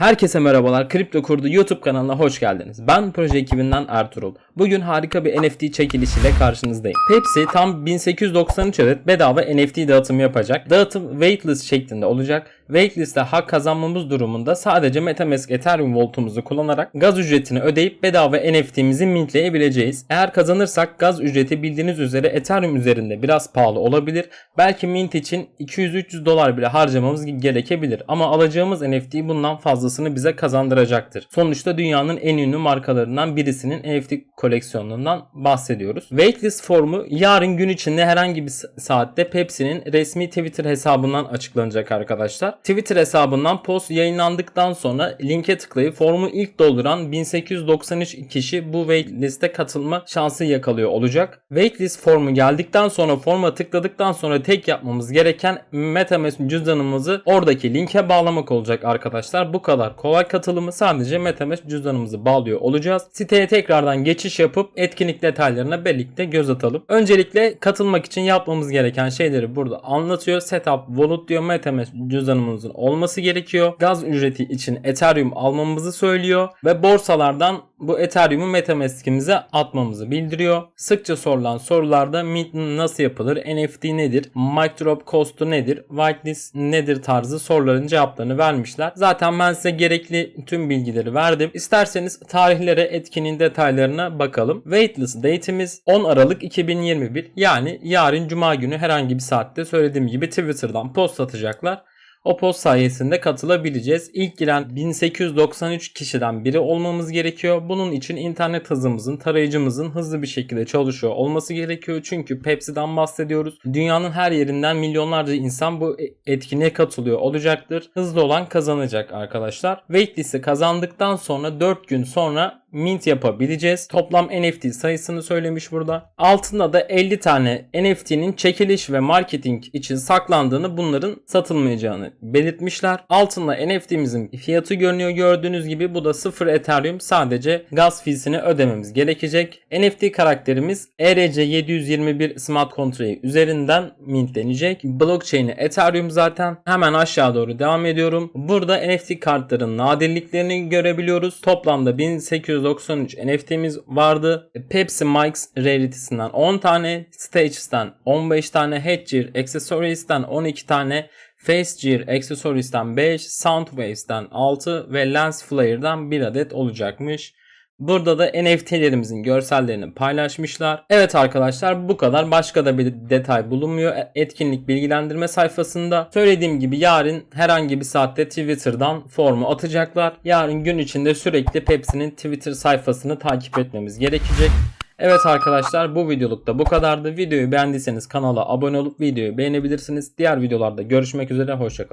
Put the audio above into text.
Herkese merhabalar. Kripto Kurdu YouTube kanalına hoş geldiniz. Ben proje ekibinden Ertuğrul. Bugün harika bir NFT çekilişiyle karşınızdayım. Pepsi tam 1893 adet bedava NFT dağıtımı yapacak. Dağıtım waitlist şeklinde olacak. Waitlist'te hak kazanmamız durumunda sadece Metamask Ethereum Vault'umuzu kullanarak gaz ücretini ödeyip bedava NFT'mizi mintleyebileceğiz. Eğer kazanırsak gaz ücreti bildiğiniz üzere Ethereum üzerinde biraz pahalı olabilir. Belki mint için 200-300 dolar bile harcamamız gerekebilir. Ama alacağımız NFT bundan fazlasını bize kazandıracaktır. Sonuçta dünyanın en ünlü markalarından birisinin NFT koleksiyonundan bahsediyoruz. Waitlist formu yarın gün içinde herhangi bir saatte Pepsi'nin resmi Twitter hesabından açıklanacak arkadaşlar. Twitter hesabından post yayınlandıktan sonra linke tıklayıp formu ilk dolduran 1893 kişi bu waitlist'e katılma şansı yakalıyor olacak. Waitlist formu geldikten sonra forma tıkladıktan sonra tek yapmamız gereken MetaMask cüzdanımızı oradaki linke bağlamak olacak arkadaşlar. Bu kadar kolay katılımı sadece MetaMask cüzdanımızı bağlıyor olacağız. Siteye tekrardan geçiş yapıp etkinlik detaylarına birlikte göz atalım. Öncelikle katılmak için yapmamız gereken şeyleri burada anlatıyor. Setup Wallet diyor MetaMask cüzdanımızın olması gerekiyor. Gaz ücreti için Ethereum almamızı söylüyor ve borsalardan bu Ethereum'u Metamask'imize atmamızı bildiriyor. Sıkça sorulan sorularda mint nasıl yapılır, NFT nedir, mic drop cost'u nedir, whitelist nedir tarzı soruların cevaplarını vermişler. Zaten ben size gerekli tüm bilgileri verdim. İsterseniz tarihlere, etkinin detaylarına bakalım. Waitlist date'imiz 10 Aralık 2021 yani yarın cuma günü herhangi bir saatte söylediğim gibi Twitter'dan post atacaklar. O post sayesinde katılabileceğiz. İlk giren 1893 kişiden biri olmamız gerekiyor. Bunun için internet hızımızın, tarayıcımızın hızlı bir şekilde çalışıyor olması gerekiyor. Çünkü Pepsi'den bahsediyoruz. Dünyanın her yerinden milyonlarca insan bu etkinliğe katılıyor olacaktır. Hızlı olan kazanacak arkadaşlar. Waitlist'i kazandıktan sonra 4 gün sonra mint yapabileceğiz. Toplam NFT sayısını söylemiş burada. Altında da 50 tane NFT'nin çekiliş ve marketing için saklandığını bunların satılmayacağını belirtmişler. Altında NFT'mizin fiyatı görünüyor gördüğünüz gibi bu da 0 Ethereum sadece gaz fiisini ödememiz gerekecek. NFT karakterimiz E ERC721 smart contract üzerinden mintlenecek. Blockchain'i Ethereum zaten. Hemen aşağı doğru devam ediyorum. Burada NFT kartların nadirliklerini görebiliyoruz. Toplamda 1800 1993 NFT'miz vardı. Pepsi Max Rarity'sinden 10 tane, Stages'ten 15 tane, Headgear Accessories'ten 12 tane, Facegear Accessories'ten 5, Soundwaves'ten 6 ve Lens Flare'dan 1 adet olacakmış. Burada da NFT'lerimizin görsellerini paylaşmışlar. Evet arkadaşlar bu kadar. Başka da bir detay bulunmuyor. Etkinlik bilgilendirme sayfasında. Söylediğim gibi yarın herhangi bir saatte Twitter'dan formu atacaklar. Yarın gün içinde sürekli Pepsi'nin Twitter sayfasını takip etmemiz gerekecek. Evet arkadaşlar bu videoluk da bu kadardı. Videoyu beğendiyseniz kanala abone olup videoyu beğenebilirsiniz. Diğer videolarda görüşmek üzere. Hoşçakalın.